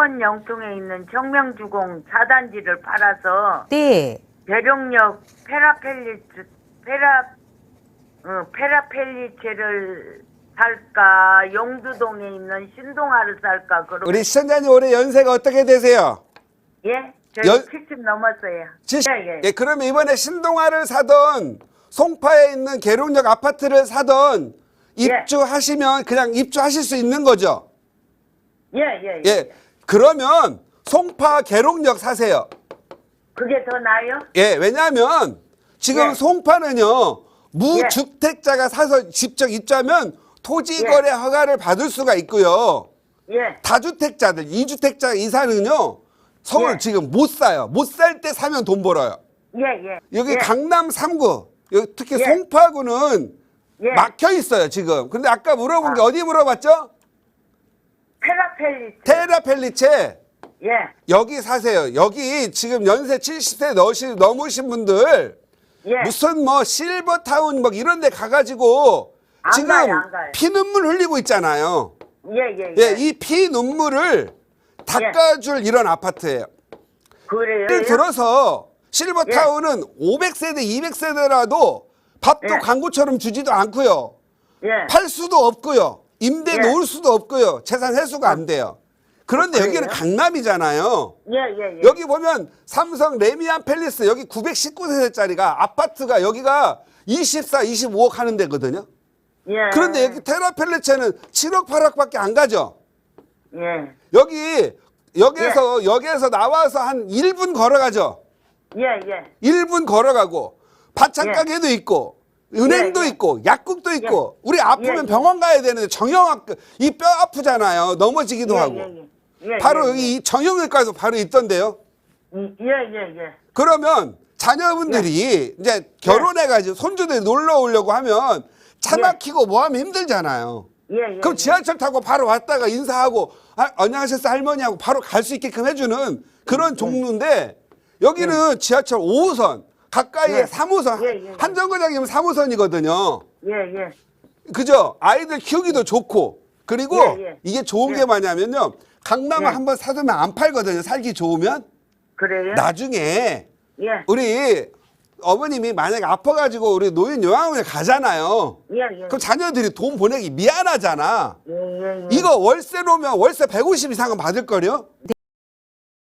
수원 영통에 있는 청명주공 4단지를 팔아서 네. 대룡역 페라펠리 페라 어, 페라펠리체를 살까 용두동에 있는 신동아를 살까 그러 우리 시청자님 올해 연세가 어떻게 되세요? 예? 저희 연- 70 넘었어요. 70. 예, 예. 예, 그러면 이번에 신동아를 사던 송파에 있는 계룡역 아파트를 사던 예. 입주하시면 그냥 입주하실 수 있는 거죠. 예, 예, 예. 예. 그러면 송파 계룡역 사세요. 그게 더 나아요? 예, 왜냐하면 지금 예. 송파는요 무주택자가 사서 직접 입주하면 토지 예. 거래 허가를 받을 수가 있고요. 예. 다주택자들, 이주택자 이사는요 서울 예. 지금 못 사요. 못 살 때 사면 돈 벌어요. 예, 예. 여기 예. 강남 3구, 여기 특히 예. 송파구는 예. 막혀 있어요 지금. 근데 아까 물어본 게 아. 어디 물어봤죠? 페라펠리체. 테라펠리체 예. 여기 사세요. 여기 지금 연세 70세 넘으신, 넘으신 분들 예. 무슨 뭐 실버타운 뭐 이런 데 가가지고 안 지금 가요, 안 가요. 피눈물 흘리고 있잖아요. 예, 예, 예. 예, 이 피눈물을 닦아줄 이런 아파트예요. 그래요? 예를 들어서 실버타운은 500세대, 200세대라도 밥도 예. 광고처럼 주지도 않고요. 예. 팔 수도 없고요. 임대 예. 놓을 수도 없고요. 재산 회수가 안 돼요. 그런데 아, 여기는 그래요? 강남이잖아요. 예, 예, 예. 여기 보면 삼성 레미안 팰리스 여기 919세대짜리가 아파트가 여기가 24, 25억 하는 데거든요. 예. 그런데 여기 테라펠리체는 7억, 8억밖에 안 가죠. 예. 여기 여기에서 여기에서 나와서 한 1분 걸어가죠. 예, 예. 1분 걸어가고 반찬 예. 가게도 있고 은행도 예, 예. 있고 약국도 있고 우리 아프면 예, 예. 병원 가야 되는데 정형외과 이 뼈 아프잖아요. 넘어지기도 하고. 바로 예, 여기 이 정형외과에서 바로 있던데요. 예, 예, 예. 그러면 자녀분들이 이제 결혼해가지고 손주들이 놀러 오려고 하면 차 예. 막히고 뭐 하면 힘들잖아요. 예, 예. 그럼 예. 지하철 타고 바로 왔다가 인사하고 아, 안녕하셨어요 할머니 하고 바로 갈 수 있게끔 해주는 그런 종류인데 여기는 지하철 5호선 가까이에 예. 3호선 예, 예. 한 정거장이면 3호선이거든요. 예, 예. 그죠? 아이들 키우기도 좋고 그리고 예, 예. 이게 좋은 예. 게 뭐냐면요 강남을 예. 한번 사두면 안 팔거든요. 살기 좋으면 그래요? 나중에 예. 우리 어머님이 만약에 아파가지고 우리 노인 요양원에 가잖아요. 예, 예. 그럼 자녀들이 돈 보내기 미안하잖아. 예, 예, 예. 이거 월세 놓으면 월세 150 이상은 받을 거요.